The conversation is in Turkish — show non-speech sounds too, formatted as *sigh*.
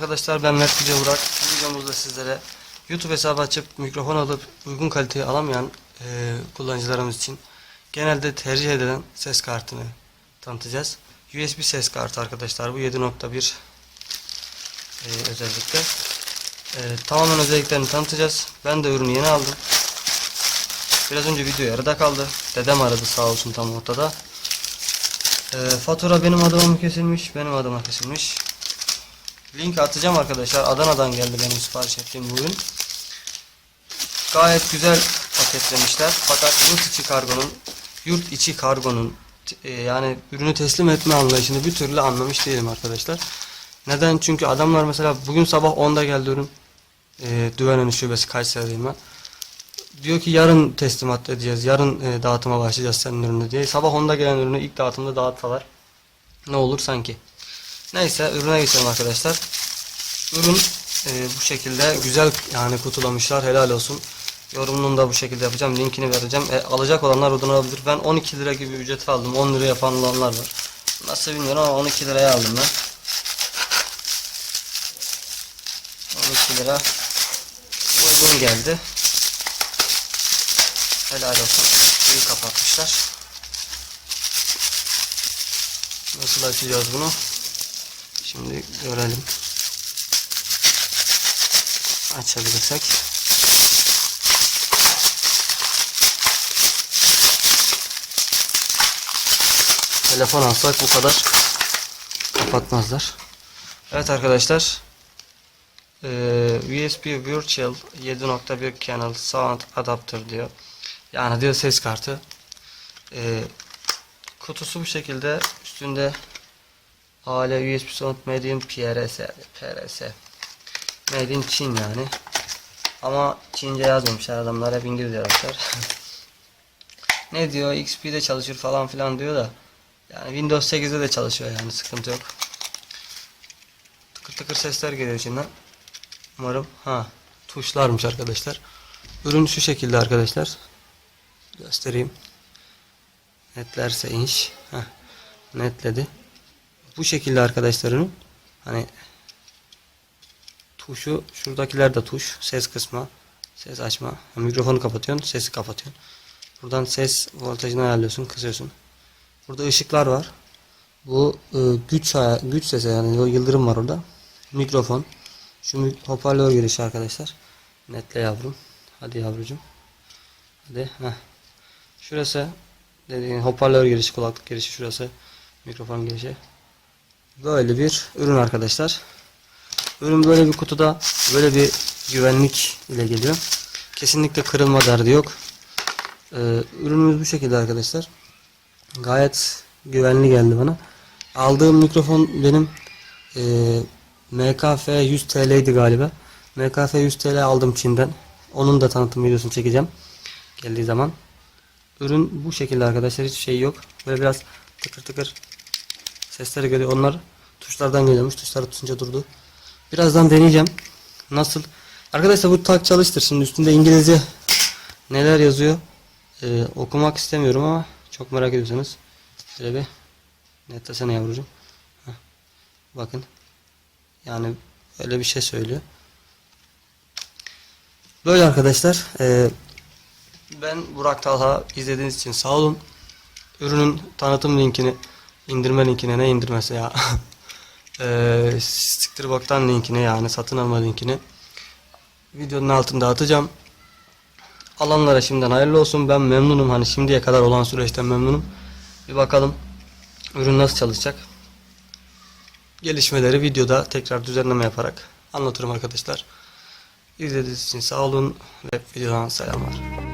Arkadaşlar ben Mert Yüce Burak. Bu videomuzda sizlere YouTube hesabı açıp mikrofon alıp uygun kaliteyi alamayan e, kullanıcılarımız için genelde tercih edilen ses kartını tanıtacağız. USB ses kartı arkadaşlar bu 7.1 e, özellikle. E, tamamen özelliklerini tanıtacağız. Ben de ürünü yeni aldım. Biraz önce video yarıda kaldı. Dedem aradı sağ olsun tam ortada. E, fatura benim adıma mı kesilmiş? Benim adıma kesilmiş. Link atacağım arkadaşlar. Adana'dan geldi benim sipariş ettiğim bu ürün. Gayet güzel paketlemişler. Fakat yurt içi kargonun yurt içi kargonun e, yani ürünü teslim etme anlayışını bir türlü anlamış değilim arkadaşlar. Neden? Çünkü adamlar mesela bugün sabah 10'da geldi ürün. E, Düvenönü şubesi Kayseri'deyim ben. Diyor ki yarın teslimat edeceğiz. Yarın e, dağıtıma başlayacağız senin ürünü diye. Sabah 10'da gelen ürünü ilk dağıtımda dağıtsalar ne olur sanki. Neyse ürüne geçelim arkadaşlar. Ürün e, bu şekilde güzel yani kutulamışlar helal olsun. Yorumunu da bu şekilde yapacağım. Linkini vereceğim. E, alacak olanlar oradan alabilir. Ben 12 lira gibi ücret aldım. 10 lira yapan olanlar var. Nasıl bilmiyorum ama 12 liraya aldım ben. 12 lira uygun geldi. Helal olsun. İyi kapatmışlar. Nasıl açacağız bunu? Şimdi görelim. Açabilirsek. Telefon alsak bu kadar kapatmazlar. Evet arkadaşlar. Ee, USB Virtual 7.1 Channel Sound Adapter diyor. Yani diyor ses kartı. Ee, kutusu bu şekilde. Üstünde Hala USB in PRS PRS Made in Çin yani. Ama Çince yazmamışlar adamlar hep İngilizce yazmışlar *laughs* Ne diyor? XP'de çalışır falan filan diyor da. Yani Windows 8'de de çalışıyor yani sıkıntı yok. Tıkır tıkır sesler geliyor içinden. Umarım ha tuşlarmış arkadaşlar. Ürün şu şekilde arkadaşlar. Göstereyim. Netlerse inş. Heh, Netledi bu şekilde arkadaşlarının hani tuşu şuradakiler de tuş ses kısma ses açma. Mikrofonu kapatıyorsun sesi kapatıyorsun. Buradan ses voltajını ayarlıyorsun kısıyorsun. Burada ışıklar var. Bu e, güç güç sesi yani o yıldırım var orada. Mikrofon. Şu hoparlör girişi arkadaşlar. Netle yavrum. Hadi yavrucum hadi heh. şurası dediğin hoparlör girişi kulaklık girişi şurası mikrofon girişi Böyle bir ürün arkadaşlar. Ürün böyle bir kutuda böyle bir güvenlik ile geliyor. Kesinlikle kırılma derdi yok. Ee, ürünümüz bu şekilde arkadaşlar. Gayet güvenli geldi bana. Aldığım mikrofon benim e, MKF 100 TL'ydi galiba. MKF 100 TL aldım Çin'den. Onun da tanıtım videosunu çekeceğim. Geldiği zaman. Ürün bu şekilde arkadaşlar. Hiç şey yok. Böyle biraz tıkır tıkır Sesleri geliyor. Onlar tuşlardan geliyormuş. Tuşları tutunca durdu. Birazdan deneyeceğim. Nasıl? Arkadaşlar bu tak çalıştır. Şimdi üstünde İngilizce neler yazıyor? Ee, okumak istemiyorum ama çok merak ediyorsanız şöyle bir netlesene yavrucuğum. Heh. Bakın. Yani öyle bir şey söylüyor. Böyle arkadaşlar. Ee, ben Burak Talha. izlediğiniz için sağ olun. Ürünün tanıtım linkini indirme linkine ne indirmesi ya. Eee *laughs* siktir baktan linkine yani satın alma linkini videonun altında atacağım. Alanlara şimdiden hayırlı olsun. Ben memnunum. Hani şimdiye kadar olan süreçten memnunum. Bir bakalım ürün nasıl çalışacak. Gelişmeleri videoda tekrar düzenleme yaparak anlatırım arkadaşlar. İzlediğiniz için sağ olun ve videodan selamlar.